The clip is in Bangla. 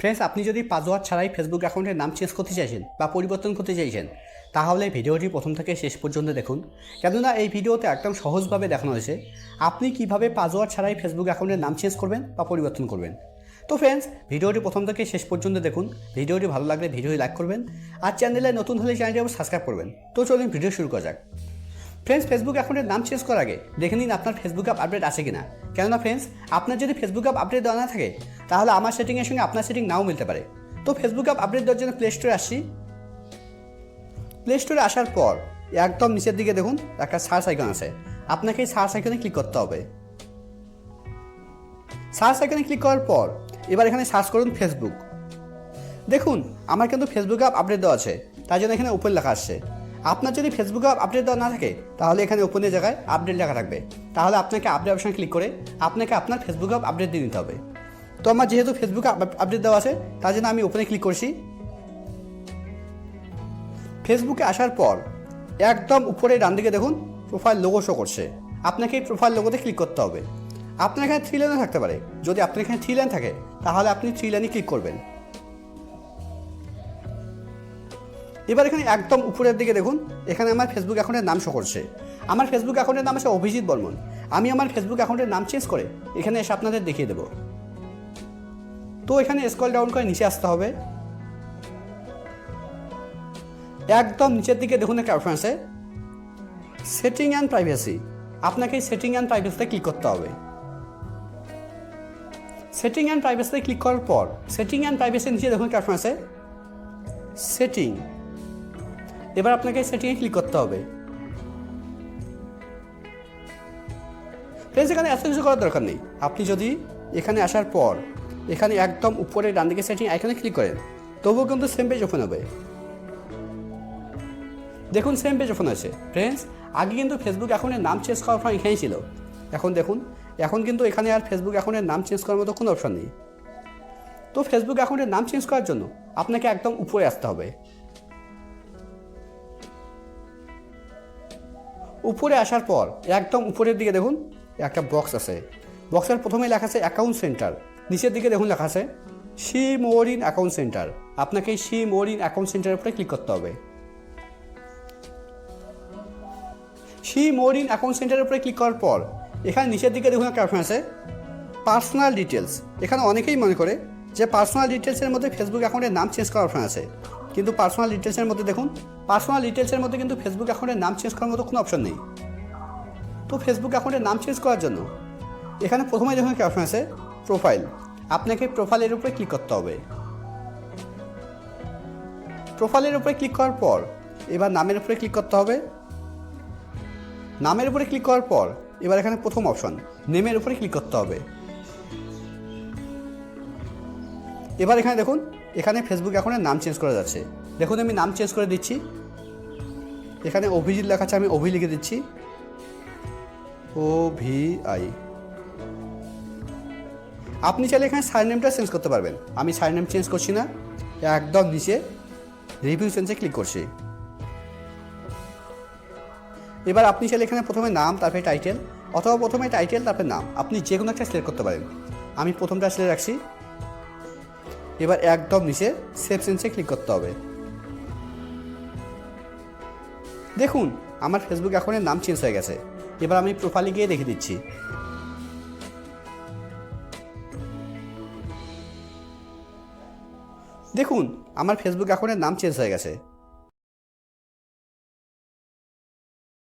ফ্রেন্ডস আপনি যদি পাসওয়ার্ড ছাড়াই ফেসবুক অ্যাকাউন্টের নাম চেঞ্জ করতে চাইছেন বা পরিবর্তন করতে চাইছেন, তাহলে ভিডিওটি প্রথম থেকে শেষ পর্যন্ত দেখুন। কেননা এই ভিডিওতে একদম সহজভাবে দেখানো হয়েছে আপনি কীভাবে পাসওয়ার্ড ছাড়াই ফেসবুক অ্যাকাউন্টের নাম চেঞ্জ করবেন বা পরিবর্তন করবেন। তো ফ্রেন্ডস ভিডিওটি প্রথম থেকে শেষ পর্যন্ত দেখুন। ভিডিওটি ভালো লাগলে ভিডিওটি লাইক করবেন আর চ্যানেলে নতুন হলে চ্যানেলটি আবার সাবস্ক্রাইব করবেন। তো চলুন ভিডিও শুরু করা যাক। ফ্রেন্ডস ফেসবুক অ্যাকাউন্টের নাম চেঞ্জ করার আগে দেখে নিন আপনার ফেসবুক অ্যাপ আপডেট আছে কিনা। কেননা ফ্রেন্ডস আপনার যদি ফেসবুক অ্যাপ আপডেট দেওয়া না থাকে, তাহলে আমার সেটিংয়ের সঙ্গে আপনার সেটিং নাও মিলতে পারে। তো ফেসবুক অ্যাপ আপডেট দেওয়ার জন্য প্লে স্টোরে আসি। প্লে স্টোরে আসার পর একদম নিচের দিকে দেখুন, একটা সার্চ আইকন আছে। আপনাকে এই সার্চ আইকনে ক্লিক করতে হবে। সার্চ আইকনে ক্লিক করার পর এবার এখানে সার্চ করুন ফেসবুক দেখুন, আমার কিন্তু ফেসবুক অ্যাপ আপডেট দেওয়া আছে। তাই জন্য এখানে ওপেন লেখা আসছে আপনার যদি ফেসবুক আপডেট দেওয়া না থাকে, তাহলে এখানে ওপেনের জায়গায় আপডেট লেখা থাকবে। তাহলে আপনাকে আপডেট অপশন ক্লিক করে আপনাকে আপনার ফেসবুক অ্যাপ আপডেট দিয়ে নিতে হবে। তো আমার যেহেতু ফেসবুক আপডেট দেওয়া আছে, তার জন্য আমি ওপেনে ক্লিক করছি। ফেসবুকে আসার পর একদম উপরে ডান দিকে দেখুন প্রোফাইল লোগো শো করছে। আপনাকে এই প্রোফাইল লোগোতে ক্লিক করতে হবে। আপনার এখানে থ্রি লাইনও থাকতে পারে। যদি আপনার এখানে থ্রি লাইন থাকে, তাহলে আপনি থ্রি লাইনে ক্লিক করবেন। এবার এখানে একদম উপরের দিকে দেখুন, এখানে আমার ফেসবুক অ্যাকাউন্টের নাম শো করছে। আমার ফেসবুক অ্যাকাউন্টের নাম আছে অভিজিৎ বর্মন। আমি আমার ফেসবুক অ্যাকাউন্টের নাম চেঞ্জ করে এখানে এসে আপনাদের দেখিয়ে দেবো। তো এখানে স্কল ডাউন করে নিচে আসতে হবে। একদম নিচের দিকে দেখুন একটা অপশন আছে। সেটিং অ্যান্ড প্রাইভেসি আপনাকে সেটিং অ্যান্ড প্রাইভেসিতে ক্লিক করতে হবে। সেটিং অ্যান্ড প্রাইভেসিতে ক্লিক করার পর সেটিং অ্যান্ড প্রাইভেসি নিচে দেখুন একটা অপশন আছে। সেটিং এবার আপনাকে সেটিংয়ে ক্লিক করতে হবে। ফ্রেন্ডস এখানে এত কিছু করার দরকার নেই। আপনি যদি এখানে আসার পর, এখানে একদম উপরে ডান দিকে সেটিং এখানে ক্লিক করেন, তবুও কিন্তু সেম পেজ ওপেন হবে। দেখুন সেম পেজ ওপেন আছে ফ্রেন্ডস আগে কিন্তু ফেসবুক অ্যাকাউন্টের নাম চেঞ্জ করার অপশন এখানেই ছিল। এখন দেখুন, এখন কিন্তু এখানে আর ফেসবুক অ্যাকাউন্টের নাম চেঞ্জ করার মতো কোনো অপশন নেই। তো ফেসবুক অ্যাকাউন্টের নাম চেঞ্জ করার জন্য আপনাকে একদম উপরে আসতে হবে। উপরে আসার পর, একদম উপরের দিকে দেখুন, একটা বক্স আছে। বক্সের প্রথমে লেখা আছে অ্যাকাউন্ট সেন্টার নিচের দিকে দেখুন লেখা আছে see more in account centre আপনাকে সি মোরিন অ্যাকাউন্ট সেন্টারের উপরে ক্লিক করতে হবে। সি মোরিন অ্যাকাউন্ট সেন্টারের উপরে ক্লিক করার পর, এখানে নিচের দিকে দেখুন একটা অপশন আছে পার্সোনাল ডিটেলস এখানে অনেকেই মনে করে যে পার্সোনাল ডিটেলসের মধ্যে ফেসবুক অ্যাকাউন্টের নাম চেঞ্জ করার অপশন আছে। কিন্তু পার্সোনাল ডিটেলসের মধ্যে দেখুন পার্সোনাল ডিটেলসের মধ্যে কিন্তু ফেসবুক অ্যাকাউন্টের নাম চেঞ্জ করার মতো কোনো অপশন নেই। তো ফেসবুক অ্যাকাউন্টের নাম চেঞ্জ করার জন্য এখানে প্রথমে দেখুন একটা অপশন আছে প্রোফাইল আপনাকে প্রোফাইলের উপরে ক্লিক করতে হবে। প্রোফাইলের উপরে ক্লিক করার পর, এবার নামের উপরে ক্লিক করতে হবে। নামের উপরে ক্লিক করার পর, এবার এখানে প্রথম অপশন নেমের উপরে ক্লিক করতে হবে। এবার এখানে দেখুন, এখানে ফেসবুক অ্যাকাউন্টের নাম চেঞ্জ করা যাচ্ছে। দেখুন, আমি নাম চেঞ্জ করে দিচ্ছি। এখানে অভিজিৎ লেখা আছে, আমি অভি লিখে দিচ্ছি। ও ভি আই আপনি চাইলে এখানে সাইন নেমটা চেঞ্জ করতে পারবেন। আমি সাইন নেম চেঞ্জ করছি না, একদম নিচে। রিভিউ চেঞ্জে ক্লিক করছি। এবার আপনি চাইলে এখানে প্রথমে নাম, তারপরে টাইটেল অথবা প্রথমে টাইটেল তারপরে নাম। আপনি যে কোনো একটা সিলেক্ট করতে পারেন। আমি প্রথমটা সিলেক্ট রাখছি। এবার একদম নিচে সেভ সেন্সে ক্লিক করতে হবে। দেখুন, আমার ফেসবুক অ্যাকাউন্টের নাম চেঞ্জ হয়ে গেছে। এবার আমি প্রোফাইলে গিয়ে দেখে দিচ্ছি। দেখুন, আমার ফেসবুক অ্যাকাউন্টের নাম চেঞ্জ হয়ে গেছে।